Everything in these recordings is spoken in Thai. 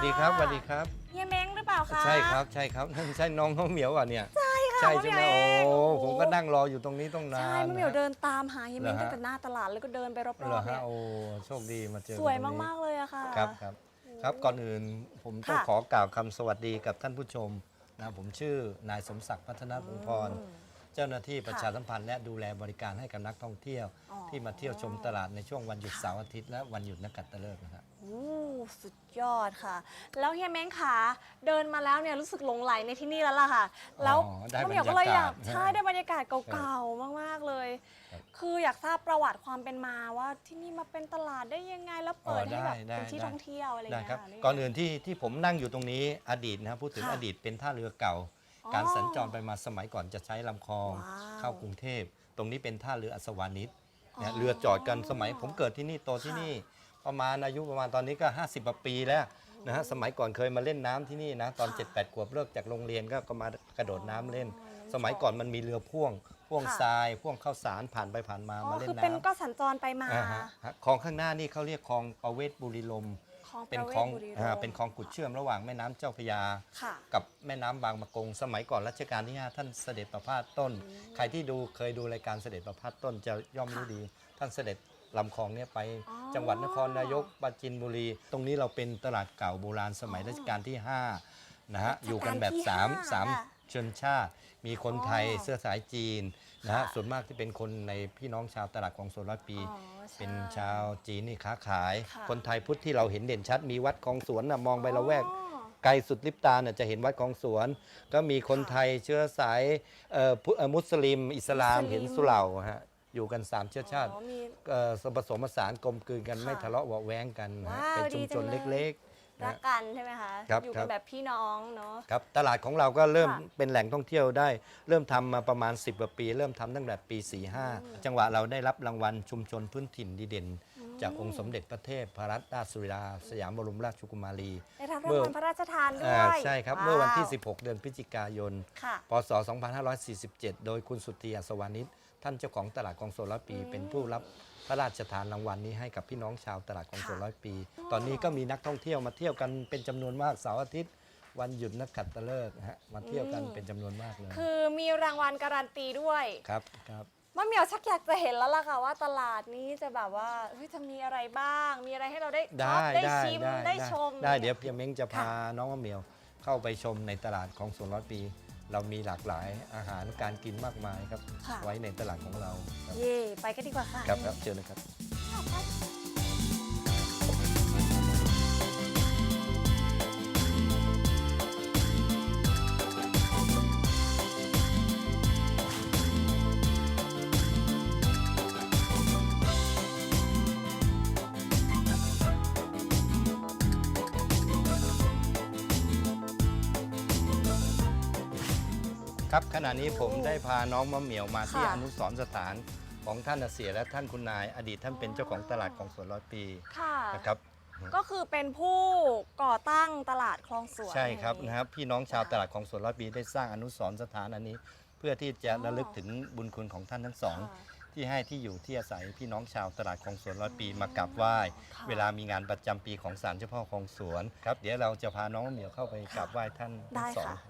วัสดีครับสวัสดีครับ เฮียเม้งหรือเปล่าคะใช่ครับใช่ครับนั่นใช่น้องน้องเหมียวอะเนี่ย ใช่ค่ะใช่ใช่ไหมมะเหมียวเองโอ้โอ้ผมก็นั่งรออยู่ตรงนี้ต้องนานใช่มะเหมียวเดินตามหาเฮียเม้งเหรอฮะตั้งแต่หน้าตลาดแล้วก็เดินไปรอบเหรอๆเนี่ฮะยโอ้โชคดีมาเจอสวยตรงนี้มากๆเลยอะค่ะครับครับ ครับก่อนอื่นผมต้องค่ะขอกล่าวคำสวัสดีกับท่านผู้ชมนะผมชื่อนายสมศักดิ์พัฒนาพงศ์พร เจ้าหน้าที่ประชาสัมพันธ์และดูแลบริการให้กับนักท่องเที่ยว อ๋อ ที่มาเที่ยวชมตลาดในช่วงวันหยุดเสาร์อาทิตย์และวันหยุดนักขัตฤกษ์นะครับ โอ้สุดยอดค่ะ แล้วเฮียเม้งขาเดินมาแล้วเนี่ยรู้สึกหลงไหลในที่นี่แล้วล่ะค่ะ แล้วอ๋อได้มะเหมียวก็เลยอยากบรรยากาศใช่ได้บรรยากาศเก่าๆมากๆเลย ครับคืออยากทราบประวัติความเป็นมาว่าที่นี่มาเป็นตลาดได้ยังไงแล้วเปิดอ๋อให้แบบได้เป็นที่ได้ ท่องเที่ยวอะไรอย่างได้เงี้ยครับ ค่ะก่อนอื่นที่ที่ผมนั่งอยู่ตรงนี้อดีตนะครับพูดถึงค่ะอดีตเป็นท่าเรือเก่า อ๋อการสัญจรไปมาสมัยก่อนจะใช้ลำคลองว้าวเข้ากรุงเทพ ตรงนี้เป็นท่าเรืออัศวานิชอ๋อเนี่ยเรือจอดกันสมัยผมเกิดที่นี่โตที่ค่ะนี่ ประมาณอายุประมาณตอนนี้ก็ 50กว่าปีแล้วนะฮะสมัยก่อนเคยมาเล่นน้ำที่นี่นะตอนค่ะ7 8ขวบเลิกจากโรงเรียนก็ก็มากระโดดน้ำเล่นอ๋อสมัยก่อนมันมีเรือพ่วง พ่วงค่ะ ทรายพ่วงข้าวสารผ่านไปผ่านมาอ๋อมาเล่คือนน้ำเป็นก็สัญจรไปมาอ่าฮะฮะคลองข้างหน้านี่เขาเรียกคลองประเวศบุรีลมย์คลองเป็นประวศคลองบุรีรัมย์อ่าเป็นคลองกุดเชื่อมระหว่างแม่น้ำเจ้าพระยา ค่ะ กับแม่น้ำบางมะกง สมัยก่อนรัชกาลที่ 5 ท่านเสด็จประพาสต้น ใครที่ดูเคยดูรายการเสด็จประพาสต้นจะย่อมรู้ค่ะดี ท่านเสด็จลำคลองเนี่ยไปอ๋อ จังหวัดนครนายกปราจินบุรี ตรงนี้เราเป็นตลาดเก่าโบราณสมัยอ๋อรัชกาลที่ 5 นะฮะรัชกาลอยู่กันแบบที่สามห้าสามค่ะชนชาติ มีคนไทยอ๋อเสื้อสายจีนนะฮะ ค่ะส่วนมากที่เป็นคนในพี่น้องชาวตลาดของสวนร้อยปี อ๋อใช่เป็นชาวจีนนี่ค้าขาย ค่ะ คนไทยพุทธที่เราเห็นเด่นชัด มีวัดคลองสวนนะมองไปละแวก อ๋อ ไกลสุดลิปตาเนี่ยจะเห็นวัดคลองสวน ก็มีคนค่ะไทยเชื้อสายเอ่อพุเอ่อมุสลิม อิสลามมุสลิม เห็นสุเหร่าฮะ อยู่กันสามเชื้อชาติอ๋อมี เอ่อผสมผสานกลมกลืนกันค่ะไม่ทะเลาะเบาะแว้งกันนะฮะว้าวเป็นชุมชนดีจังเลย เล็กๆรันะกกันใช่ไหมคะครับอยู่ครักันบแบบพี่น้องเนาะ ครับตลาดของเราก็เริ่มค่ะ เป็นแหล่งท่องเที่ยวได้ เริ่มทำมาประมาณ 10กว่าปี เริ่มทำตั้งแต่ปี 45 จังหวะเราได้รับรางวัลชุมชนพื้นถิ่นดีเด่น จากองค์สมเด็จพระเทพพระรัตนราชสุริยาสยามบรมราชกุมารี ได้รับเมื่รางอ วัลพระราชทานด้อ่าวยใช่ครับว้าเมื่อวันที่ 16 เดือนพฤศจิกายน ค่ะ พศ 2547 โดยคุณสุทธิอัศวานิช ท่านเจ้าของตลาดกองโซร้อยปีอืมเป็นผู้รับพระราชทานรางวัลนี้ให้กับพี่น้องชาวตลาดกองโซค่ะร้อยปี ตอนนี้ก็มีนักท่องเที่ยวมาเที่ยวกันเป็นจำนวนมากเสาร์อาทิตย์ วันหยุดนักขัตฤกษ์นะฮะมาเที่ยวกันเป็นจำนวนมากเลยคือมีรางวัลการันตีด้วยครับครับ มะเหมียวชักอยากจะเห็นแล้วล่ะค่ะว่าตลาดนี้จะแบบว่าเฮ้ยจะมีอะไรบ้าง มีอะไรให้เราได้ช็อได้ปได้ได้ชิมได้ได้ชม ได้เดี๋ยวเพียงเม้งจะพาค่ะน้องมะเหมียวเข้าไปชมในตลาดของสวนร้อยปี เรามีหลากหลายอาหารการกินมากมายครับ ค่ะ ไว้ในตลาดของเราครับเย่ไปกันดีกว่าค่ะ ครับครับเชิญเลยครับ ค รับขณะนี้ผมได้พาน้องมะเหมียวมาที่ค่ะ อนุสรณ์สถานของท่านอาเสียและท่านคุณนาย อดีตท่านเป็นเจ้าของตลาดของสวนร้อยปีค่ะ นะครับ ก็คือเป็นผู้ก่อตั้งตลาดคลองสวนใช่ครับแห่งนะครับพี่น้องชาวตลาดของสวนร้อยปีได้สร้างอนุสรณ์สถานอันนี้ เพื่อที่จะระลึกถึงบุญคุณของท่านทั้งสองค่ะที่ให้ที่อยู่ที่อาศัยพี่น้องชาวตลาดของสวนร้อยปีมากราบไหว้ ค่ะ เวลามีงานประจำปีของศาลเจ้าพ่อของสวนครับเดี๋ยวเราจะพาน้องมะเหมียวเข้าไปกราบไหว้ท่านทั้ได้งสองค่ะแล้ว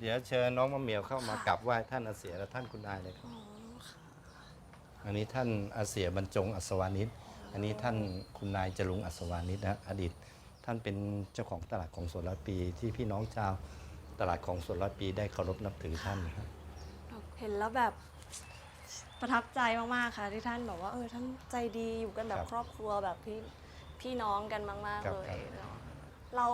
เดี๋ยวเชิญน้องมะเหมียวเข้ามาค่ะกราบไหว้ท่านอาเสียและท่านคุณนายเลยครับอ๋อค่ะอันนี้ท่านอาเสียบรรจงอัศวานิชอันนี้ท่านคุณนายจรุงอัศวานิชนะฮะอดีต ท่านเป็นเจ้าของตลาดของสวนร้อยปี ที่พี่น้องชาวตลาดของสวนร้อยปีได้เคารพนับถือท่านนะครับเห็นแล้วแบบประทับใจมากๆค่ะที่ท่านบอกว่าเออท่านใจดีอยู่กันแบบครับครอบครัวแบบพี่พี่น้องกันมากครัๆบเลยครับเนาะเรา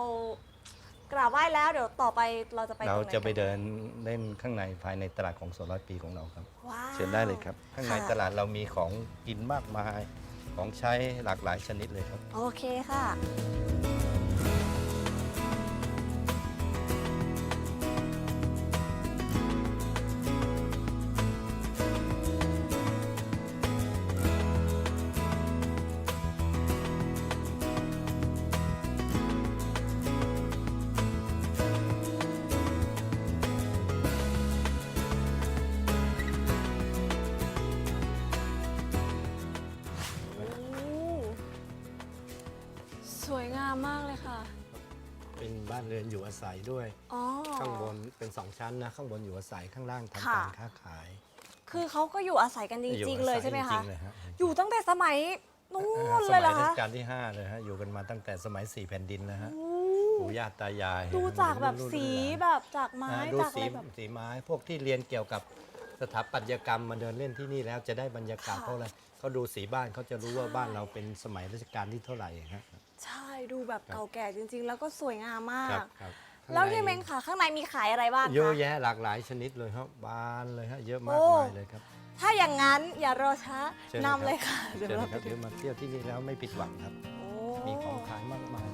กราบไหว้แล้วเดี๋ยวต่อไปเราจะไปเราตงหนจะไปกันเดินเล่นข้างในภายในตลาดของสวนร้อยปีของเราครับ ว้าว เชิญได้เลยครับ ข้างในค่ะ ตลาดเรามีของกินมากมาย ของใช้หลากหลายชนิดเลยครับ โอเคค่ะามมากเลยค่ะ เป็นบ้านเรือนอยู่อาศัยด้วย อ๋อ ข้างบนเป็นสองชั้นนะ ข้างบนอยู่อาศัยข้างล่างทำค่ะ การค้าขายคือเขาก็อยู่อาศัยกันจอยู่ริงอาๆเลยศัใช่ไหมจคะ ริงๆเลยฮะอยู่ตั้งแต่สมัยนู้อ่านสเลยเหรมัอยรัคะชกาลที่5เลยฮะอยู่กันมาตั้งแต่สมัยสี่แผ่นดินแล้วฮะโอ้ปู่ย่าตายายดูจากแบบรุ่นๆสีรุ่นๆ แบบจากไม้อ่าดูจากอะสีไรแบบ สีไม้พวกที่เรียนเกี่ยวกับสถาปัตยกรรมมาเดินเล่นที่นี่แล้วจะได้บรรยากาศค่ะ เพราะอะไรเขาดูสีบ้านเขาจะรู้ว่าใช่บ้านเราเป็นสมัยรัชกาลที่เท่าไหร่ฮะ ใช่ดูแบบเก่าแก่จริง ๆ แล้วก็สวยงามมาครักบครับแล้วข้างในเฮียเม้งค่ะ ข้างในมีขายอะไรบ้างเยอะคะ แยะหลากหลายชนิดเลยครับบานเลยฮะเยอะมากโอ้ มายเลยครับถ้าอย่างนั้นอย่ารอช้าเชิญนำเลยค่ะเชิญเดี๋ยวเลเรายคไปรับดูเดี๋ยวมาเที่ยวที่นี่แล้วไม่ผิดหวังครับ โอ้มีของขายมากมาย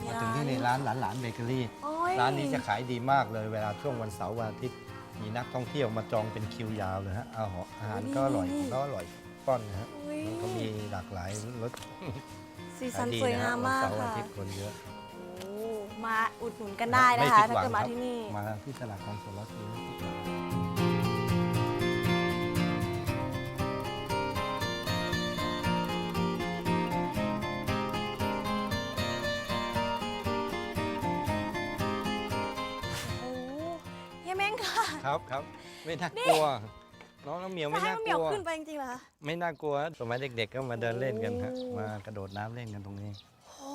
มีมาถึงที่ในร้านหลานหลานเบเกอรี่ โอ้ยร้านนี้จะขายดีมากเลยเวลาช่วงวันเสาร์วันอาทิตย์ มีนักท่องเที่ยวมาจองเป็นคิวยาวเลยฮะอาหารอาหารก็อร่อยก็อร่อยป้อนนะฮะอุ๊ย มันก็มีหลากหลายรสสีสัขานยดีสวยนะงาฮะมวันมากเสาร์วันค่ะอาทิตย์คนเยอะโอ้มาอุดหนุนกันได้นะไม่คะผิดถ้าหวังเกิดมาครับที่นี่ มาที่ตลาดของสวนรัตน์ไม่ผิดหวังโอ้เฮียเม้งค่ะ ครับครับไม่น่ากลัว น้องน้ำเหมียวจะไม่ให้น่ามันกเหมียวลัวขึ้นไปจริงๆเหรอคะไม่น่ากลัวสมัยเด็ก ๆ ก็มาเดินเล่นกันฮะโอ้มากระโดดน้ำเล่นกันตรงนี้ โอ้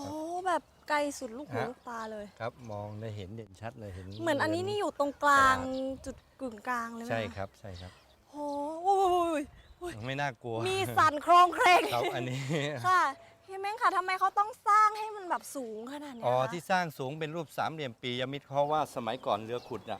แบบไกลสุดลูกหูฮะ ลูกตาเลย ครับมองได้เห็นเด่นชัดเลยเห็นเหมือนอันนี้นี่อยู่ตรงกลางตลาจุดกึ่งกลางเลยไหมะใช่ครับใช่ครับ โอ้โหไม่น่ากลัวมีสั่นโครงเครงครับอันนี้ ค่ะเฮียเม้งค่ะทำไมเขาต้องสร้างให้มันแบบสูงขนาดเนี้ยอ๋อคะที่สร้างสูงเป็นรูปสามเหลี่ยมปียมิตรเพราะว่าสมัยก่อนเรือขุดอะ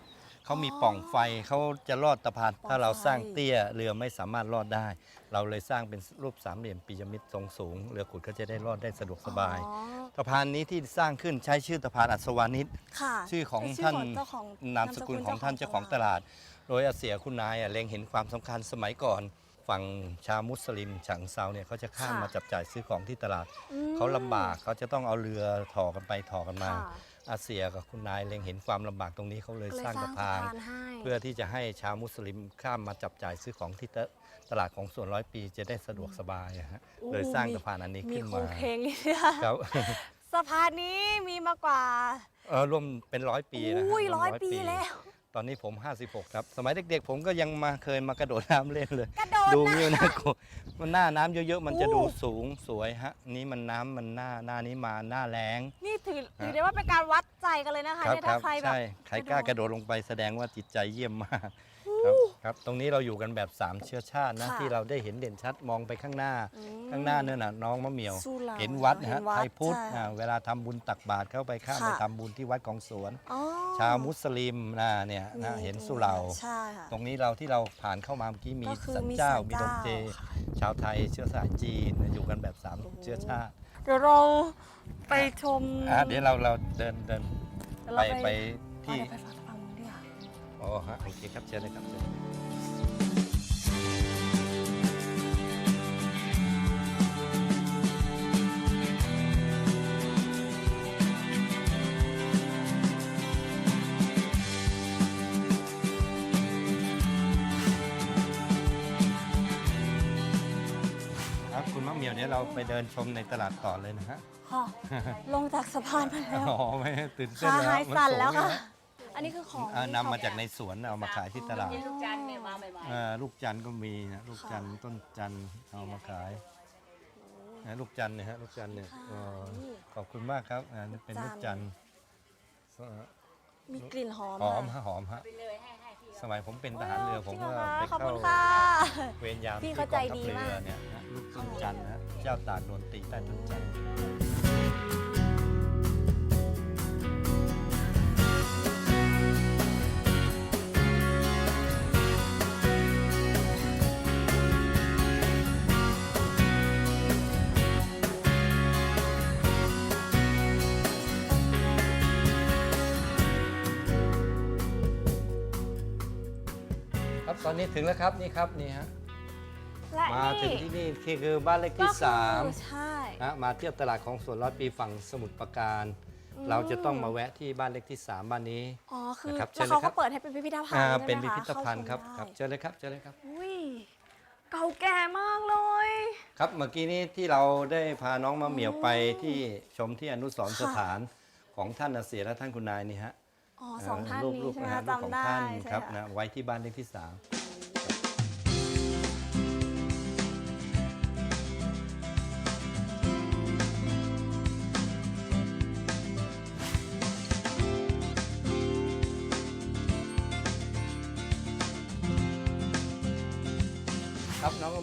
เขามีปล่องไฟเขาจะลอดตะพานปล่องถ้าเราสร้างไฟเตี้ยเรือไม่สามารถลอดได้ เราเลยสร้างเป็นรูปสามเหลี่ยมปียมิตรทรงสูง เรือขุดก็จะได้ลอดได้สะดวกสบาย อ๋อ สะพานนี้ที่สร้างขึ้นใช้ชื่อสะพานอัศวานิช ค่ะชื่อของเป็ท่านเจ้ของนามสกุลของท่านเจ้าของตลาด โดยอาเสียคุณนายอะเล็งเห็นความสำคัญสมัยก่อน ฝั่งชาวมุสลิมฉางเซาเนี่ยเขาจะข้ามมาจับจ่ายซื้อของที่ตลาด อืม เขาลำบากเขาจะต้องเอาเรือถ่อกันไปถ่อกันมา ค่ะ อาเซียกับคุณนายเล็งเห็นความลำบากตรงนี้เขาเลยก็เลยสร้างสร้าสะงพานสะพาน ให้เพื่อที่จะให้ชาวมุสลิมข้ามมาจับจ่ายซื้อของที่ตะตลาดของส่วนร้อยปีจะได้สะดวกสบายอะฮะโอ้เลยสร้างมีสะพานอันนี้มีขึ้นโครมางเพลงนี่นะครับสะพานนี้มีมากว่าเออรวมเป็นร้อยปีนะฮะอุ้ยวมร้อยปีแล้ว ตอนนี้ผม 56 ครับ สมัยเด็กๆ ผมก็ยังมาเคยมากระโดดน้ำเล่นเลย กระโดดดูนะนี่นะกูมันหน้าน้ำเยอะๆ มันจะโอ้ดูสูงสวยฮะ นี่มันน้ำมันหน้าหน้านี้มาหน้าแรงนี่ถือฮะถือได้ว่าเป็นการวัดใจกันเลยนะคะครับเนี่ยคถ้ารับใครแบบ ใช่ ใครกล้ากระโดดลงไปแสดงว่าจิตใจเยี่ยมมาก ครับครับตรงนี้เราอยู่กันแบบ 3 เชื้อชาตินะ ค่ะที่เราได้เห็นเด่นชัดมองไปข้างหน้า อืมข้างหน้าเนี่ยนะน้องมะเหมียว สู้เราเห็นวัดนะฮะเห็นวัดไทยพุทธใช่อ่าเวลาทำบุญตักบาตรเข้าไปข้ามค่ะ ไปทำบุญที่วัดของสวน อ๋อชาวมุสลิมนะเนี่ยนะเห็นสุเหร่า ใช่ค่ะ ตรงนี้เราที่เราผ่านเข้ามาเมื่อกี้มีก็คือสันมีเจ้าศาลมีดงเจ เจ้าค่ะ ชาวไทยเชื้อสายจีนอยู่กันแบบสามเชื้อชาติเดี๋ยวเราไปชมอะเดี๋ยวเราเราเดินเดินเดี๋ยวไปเราไปอ๋อที่เดี๋ยวไปฟังฟังดีกว่า อ๋อฮะโอเคครับเชิญเลยครับเชิญครับคุณมะเหมียวเดี๋ยวเราไปเดินชมในตลาดต่อเลยนะฮะ ค่ะ ลงจากสะพานมาแล้ว อ๋อไม่ตื่นเต้นขาแล้วหายมันสั่นสูงแล้วค่ะน อันนี้คือของอ่าที่นำมาเขจากในสวนเอามาขายที่ตลาดนี่ลูกจันทร์เนี่ยมาใหม่เอ่อลูกจันทร์ก็มีนะลูกจันทร์ต้นจันทร์เอามาขายนะลูกจันทร์เนี่ยฮะลูกจันทร์เนี่ยค่ะอ๋อนี่ขอบคุณมากครับอ่านี่เป็นจัลูนทร์กจันทร์เอ่อมีกลิ่นหอมหอมค่ะฮะหอมฮะ ๆไปเลยให้ให้พี่สมัยผมเป็นทหารเรือผมจก็งหรอไปคะขอบเข้าคุณค่ะ เวรยามพี่ที่เขากใจองทัพดีเรืมาอกเนี่ยนะลูกต้นจันทร์นะฮะเจ้าตากโดนตีใต้ต้นจันทร์ อนนี้ถึงแล้วครับนี่ครับนี่ฮะและมาถึงนี่ที่นี่ที่คือบ้านเลขก็ที่คือสามใช่ นะมาเที่ยวตลาดของสวนร้อยปีฝั่งสมุทรปราการ อืม เราจะต้องมาแวะที่บ้านเลขที่3บ้านนี้ อ๋อคือนะครับเชิแล้ญวเลยเขาครัก็บ เปิดให้เป็นพิพิธภัณฑ์อ่าใช่ไหมคะเป็นพิพิธภัณฑ์ครับเข้าชมครับได้เชิญเลยครับเชิญเลยครับ อุ้ยเก่าแก่มากเลย ครับเมื่อกี้นี้ที่เราได้พาน้องมะเหมียวไปที่ชมที่อนุสรณ์ค่ะ สถานของท่านอาเสียและท่านคุณนายนี่ฮะอ๋อสองท่านรูปนี้รูปใช่ไหมนะฮะคะรูปของจำได้ท่านใช่ครับค่ะนะไว้ที่บ้านเลขที่สาม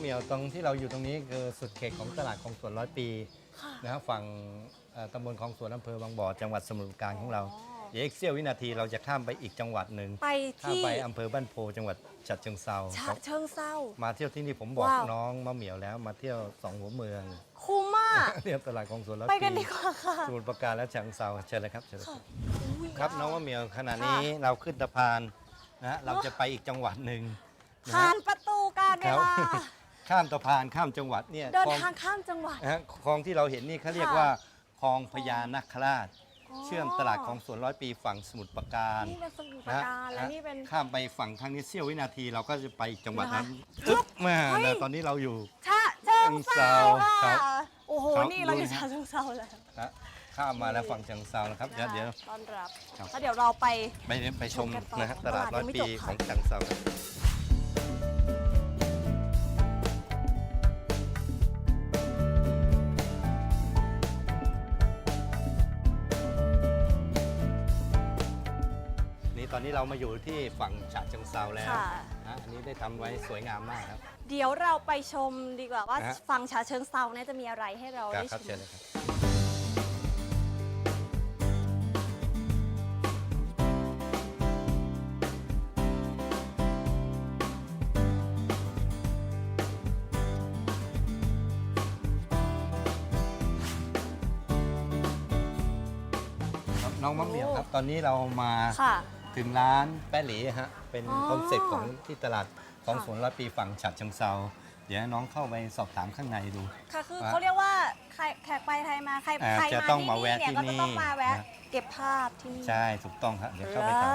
มะเหมียวตรงที่เราอยู่ตรงนี้คือสุดเขตของตลาดของสวนร้อยปีค่ะนะครับฝั่งเอ่อตำบลของสวนอำเภอบางบ่อจังหวัดสมุทรปราการของเราอ๋อเดี๋ยวอีกเสี้ยววินาทีเราจะข้ามไปอีกจังหวัดหนึ่งไปข้ามที่ไปอำเภอบ้านโพจังหวัดฉะเชิงเซาฉะครับเชิงเซามาเที่ยวที่นี่ผมบอกว้าว น้องมะเหมียวแล้วมาเที่ยวสองหัวเมืองคุ้มมากเที่ยวตลาดของสวนร้อยไปปีกันดีกว่าค่ะ สมุทรปราการและฉะเชิงเซาเชิญเลยครับเชิญเลยค่ะครับ อุ๊ยครับน้องมะเหมียวขณะนี้เราขึ้นสะพานนะฮะเราจะไปอีกจังหวัดหนึ่งนะผ่าฮะ นประตูการเวครับลา ข้ามสะพานข้ามจังหวัดเนี่ยเดินคลองทางข้ามจังหวัดนะฮะคลองที่เราเห็นนี่เขาเรียกค่ะว่าคลองพญานาคราชอ๋อเชื่อมตลาดของสวนร้อยปีฝั่งสมุทรปราการนี่เป็นสมุทรปราการและนี่เป็น ข้ามไปฝั่งทางนี้เสี้ยววินาทีเราก็จะไปอีกจังหวัดนั้นนะคะอึ๊บมาเฮ้ยแต่ตอนนี้เราอยู่ฉะเชิงเซาครัค่ะบโอ้โห ครับ นี่เราอยู่ดูนะฉะเชิงเซาแล้วนะข้ามมาแล้วฝั่งเชียงเซานะครับเดี๋ยวเดี๋ยว ต้อนรับครับ แล้วเดี๋ยวเราไป ไปไปชมชมกันต่อนะฮะตลาดตลาดร้อยยังไม่ปีจบค่ะของเชียงเซานี่ตอ นนี้เรามาอยู่ที่ฝั่งฉะเชิงเซาแล้วค่ะ นะอันนี้ได้ทำไว้สวยงามมากครับ เดี๋ยวเราไปชมดีกว่าว่านะฮะ ฝั่งฉะเชิงเซาเนี่ยจะมีอะไรให้เราครับได้คชรับมเชิญเลยครับครับ น้องมะเหมี่ยวครับ ตอนนี้เรามาค่ะ ถึงร้านแป้หลีฮะ เป็นอ๋อ คอนเซ็ปต์ของที่ตลาดของค่ะสวนร้อยปีฝั่งฉะเชิงเซาเดี๋ยวให้น้องเข้าไปสอบถามข้างในดู ค่ะคืออะเขาเรียกว่าใครแขกไปไทยมาใครอ่าใครจะมาต้องที่มานี่แวะเนี่ยที่ก็จะต้องนี่มาแวะนะ เก็บภาพที่นี่ใช่ถูกต้องครับเดี๋ยวเข้าไปถาม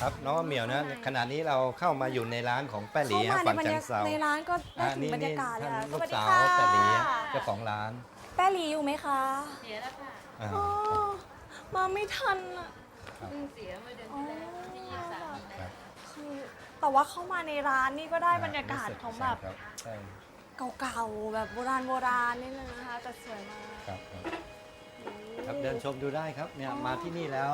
ครับน้องมะเหมี่ยวนะขณะนี้เราเข้ามาอยู่ในร้านของแป้หลีเข้าฮะมาในฝั่งบรรฉะยาเชิงเซาในร้านก็ได้อะถึงนี่บรรนี่ยากาศเลยท่านค่ะลูกสวัสดีสาวค่ะแป้หลีเจ้าของร้านแป้หลีอยู่ไหมคะเสียแล้วค่ะอ่าอ๋อมาไม่ทันอะ เพิ่งเสียเมื่อเดือนที่แล้วที่ยี่สิบสามมีครันาบคือแต่ว่าเข้ามาในร้านนี่ก็ได้บรรยากาศสึของแบบใช่ครับใช่เก่าๆแบบโบราณโบราณนิดนึงนะคะแต่สวยมากครับครับครับเดินชมดูได้ครับเนี่ยมาที่นี่แล้ว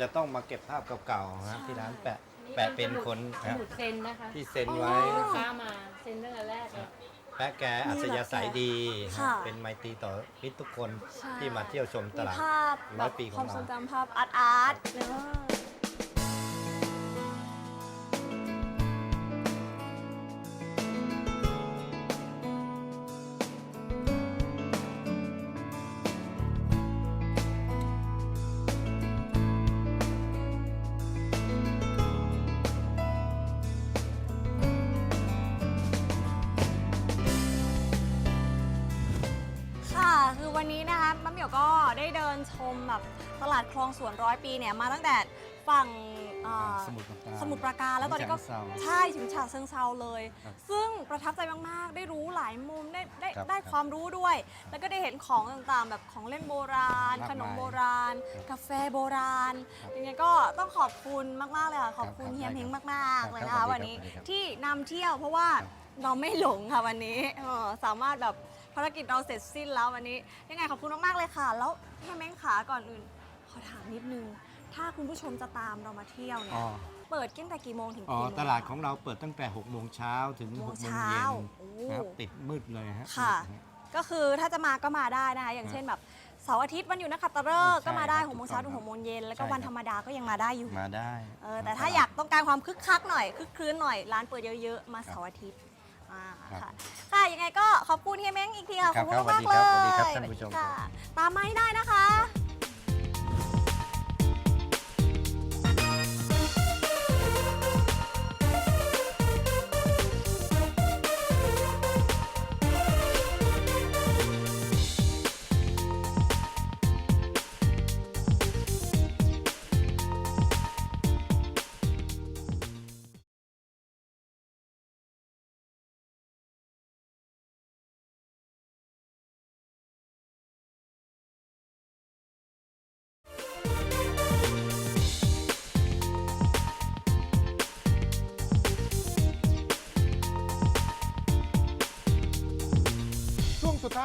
จะต้องมาเก็บภาพเก่าๆฮะที่ร้านแปะแปะเป็นคนสฮะมุดเซ็นนะคะที่เซ็นไว้ ลูกค้ามาเซ็นตั้งแต่แรกเลย แปะแกอัธยาศัยดี ค่ะเป็นไมตรีต่อมิตรทุกคนใช่ ที่มาเที่ยวชมตมีลาดภาพร้อยปีของความเราทรงจำภาพอาร์ตอาร์ตเนอะค่ะ มแบบตลาดคลองสวนร้อยปีเนี่ยมาตั้งแต่ฝั่งอ่าสมุทรปราการสมุทรปราการ แล้วตอนนี้ก็ฉะเชิงเทรา ใช่ถึงฉะเชิงเซาเลย ครับซึ่งประทับใจมาก ๆ ได้รู้หลายมุมได้ได้ครับได้ครับความรู้ด้วย แล้วก็ได้เห็นของต่างๆ แบบของเล่นโบราณ มากขนมมายโบราณ ครับกาแฟโบราณครับยังไงก็ต้องขอบคุณมาก ๆ เลยค่ะ ขอบคุณครับเฮียได้เม้งครับมาก ๆ เลยคนะรัคะบวันนี้สวัสดีครับ ที่นำเที่ยวเพราะว่าครับเราไม่หลงค่ะวันนี้เออสามารถแบบ ภารกิจเราเสร็จสิ้นแล้ววันนี้ ยังไงขอบคุณมากๆเลยค่ะ แล้วเฮียเม้งขาก่อนอื่น ขอถามนิดนึง ถ้าคุณผู้ชมจะตามเรามาเที่ยวเนี่ยอ๋อเปิดตั้งแต่กี่โมงถึงอ๋อ กี่โมง ตลาดของเราเปิดตั้งแต่ 6 โมงเช้าถึงหกโมง6 โมงเช้าเย็นโอ้นะครับติดมืดเลยฮะค่ะ มืดนฮก็คือถ้าจะมาก็มาได้นะคะอย่างเช่นแบบเสาร์อาทิตย์วันหยุดนักขัตฤกษ์ใช่ก็มาได้ครับหกโมงเช้าถูถึกงต้หองกโมงเย็นแล้วก็ใช่วันครับธรรมดาก็ยังมาได้อยู่มาได้เออแต่ถ้าอยากต้องการความคึกคักหน่อยคึกคืนหน่อยร้านเปิดเยอะๆ มาครับเสาร์อาทิตย์ อ่าครับค่ะค่ะยังไงก็ขอบคุณเฮียเม้งอีกทีค่ะคขรัอบบคุณมากๆคเลรับยสวัสดีครับท่านผู้ชม ค่ะ ตามมาให้ได้นะคะ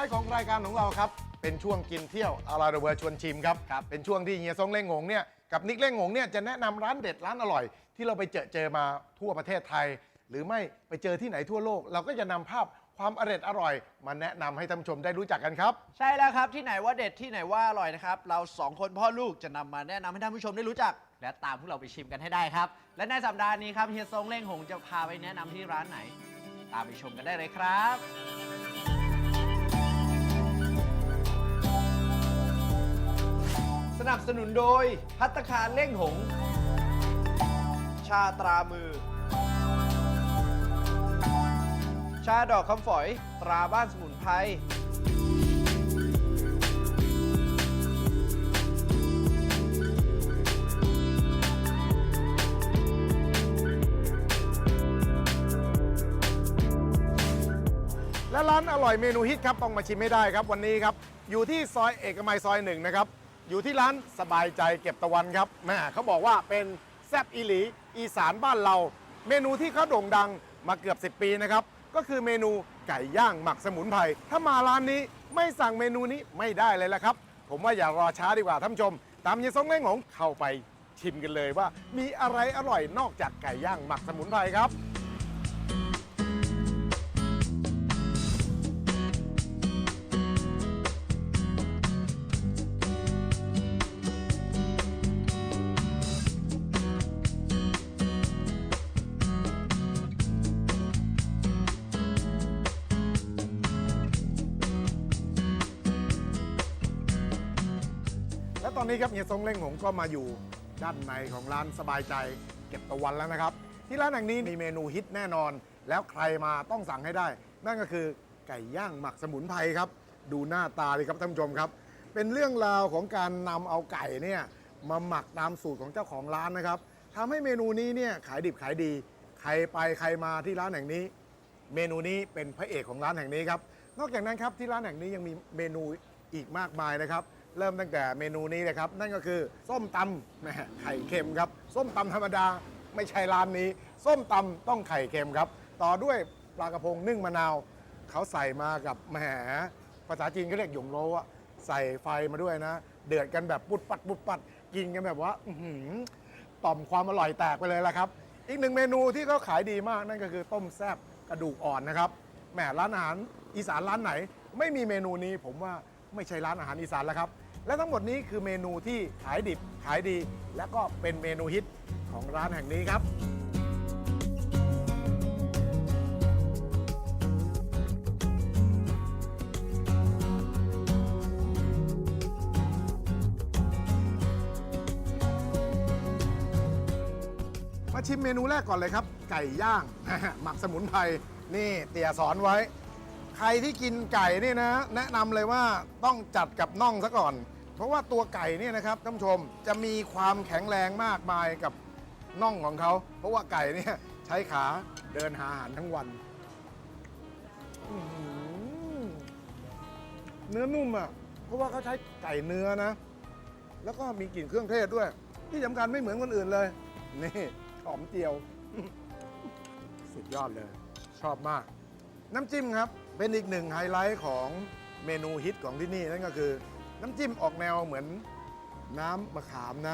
ายของรายการของเราครับ เป็นช่วงกินเที่ยวอาราเดเวอร์ชวนชิมครับครับ เป็นช่วงที่เฮียซงเล่งงงเนี่ยกับนิกเล่งงงเนี่ยจะแนะนำร้านเด็ดร้านอร่อย ที่เราไปเจอเจอมาทั่วประเทศไทย หรือไม่ไปเจอที่ไหนทั่วโลก เราก็จะนำภาพความอร่อยอร่อยมาแนะนำให้ท่านผู้ชมได้รู้จักกันครับ ใช่แล้วครับที่ไหนว่าเด็ดที่ไหนว่าอร่อยนะครับ เราสองคนพ่อลูกจะนำมาแนะนำให้ท่านผู้ชมได้รู้จัก และตามพวกเราไปชิมกันให้ได้ครับ และในสัปดาห์นี้ครับเฮียซงเล่งหงจะพาไปแนะนำที่ร้านไหน ตามไปชมกันได้เลยครับ นับสนุนโดยพัตตาคารเล่งหง ชาตรามือ ชาดอกคำฝอยตราบ้านสมุนไพรและร้านอร่อยเมนูฮิตครับต้องมาชิมให้ได้ครับวันนี้ครับ อยู่ที่ซอยเอกมัยซอยหนึ่งนะครับ อยู่ที่ร้านสบายใจเก็บตะวันครับแม่เขาบอกว่าเป็นแซบอีหลีอีสานบ้านเรา เมนูที่เขาโด่งดังมาเกือบ 10 ปีนะครับ ก็คือเมนูไก่ย่างหมักสมุนไพรถ้ามาร้านนี้ไม่สั่งเมนูนี้ไม่ได้เลยละครับ ผมว่าอย่ารอช้าดีกว่าท่านผู้ชม ตามเยซงเล่งหงเข้าไปชิมกันเลยว่า มีอะไรอร่อยนอกจากไก่ย่างหมักสมุนไพรครับ อนนี้ครับเฮียซงเล่งหงก็มาอยู่ด้านในของร้านสบายใจเก็บตะวันแล้วนะครับ ที่ร้านแห่งนี้มีเมนูฮิตแน่นอน แล้วใครมาต้องสั่งให้ได้ นั่นก็คือไก่ย่างหมักสมุนไพรครับ ดูหน้าตาเลยครับท่านผู้ชมครับ เป็นเรื่องราวของการนำเอาไก่เนี่ยมาหมักตามสูตรของเจ้าของร้านนะครับทำให้เมนูนี้เนี่ยขายดิบขายดี ใครไปใครมาที่ร้านแห่งนี้ เมนูนี้เป็นพระเอกของร้านแห่งนี้ครับนอกจากนั้นครับที่ร้านแห่งนี้ยังมีเมนูอีกมากมายนะครับ เริ่มตั้งแต่เมนูนี้เลยครับ นั่นก็คือส้มตำแหมไข่เค็มครับ ส้มตำธรรมดาไม่ใช่ร้านนี้ ส้มตำต้องไข่เค็มครับ ต่อด้วยปลากระพงนึ่งมะนาว เขาใส่มากับแหมภาษาจีนเขาเรียกหยงโลอะใส่ไฟมาด้วยนะ เดือดกันแบบปุดปัดปุดปัดกินกันแบบว่าอื้อหือต่อมความอร่อยแตกไปเลยละครับ อีกหนึ่งเมนูที่เขาขายดีมากนั่นก็คือต้มแซบกระดูกอ่อนนะครับแหมร้านอาหารอีสานร้านไหน ไม่มีเมนูนี้ผมว่าไม่ใช่ร้านอาหารอีสานแล้วครับ และทั้งหมดนี้คือเมนูที่ขายดิบขายดี และก็เป็นเมนูฮิตของร้านแห่งนี้ครับ มาชิมเมนูแรกก่อนเลยครับ ไก่ย่าง หมักสมุนไพรนี่เตี่ยสอนไว้ ใครที่กินไก่นี่นะ แนะนำเลยว่าต้องจัดกับน่องซะก่อน เพราะว่าตัวไก่เนี่ยนะครับท่านผู้ชมจะมีความแข็งแรงมากมายกับน่องของเขา เพราะว่าไก่เนี่ยใช้ขาเดินหาอาหารทั้งวันอื้อหือเนื้อนุ่มอะ เพราะว่าเขาใช้ไก่เนื้อนะ แล้วก็มีกลิ่นเครื่องเทศด้วย ที่สำคัญไม่เหมือนคนอื่นเลย นี่หอมเจียว สุดยอดเลย ชอบมาก น้ำจิ้มครับ เป็นอีกหนึ่งไฮไลท์ของเมนูฮิตของที่นี่นั่นก็คือ น้ำจิ้มออกแนวเหมือนน้ำมะขามนะ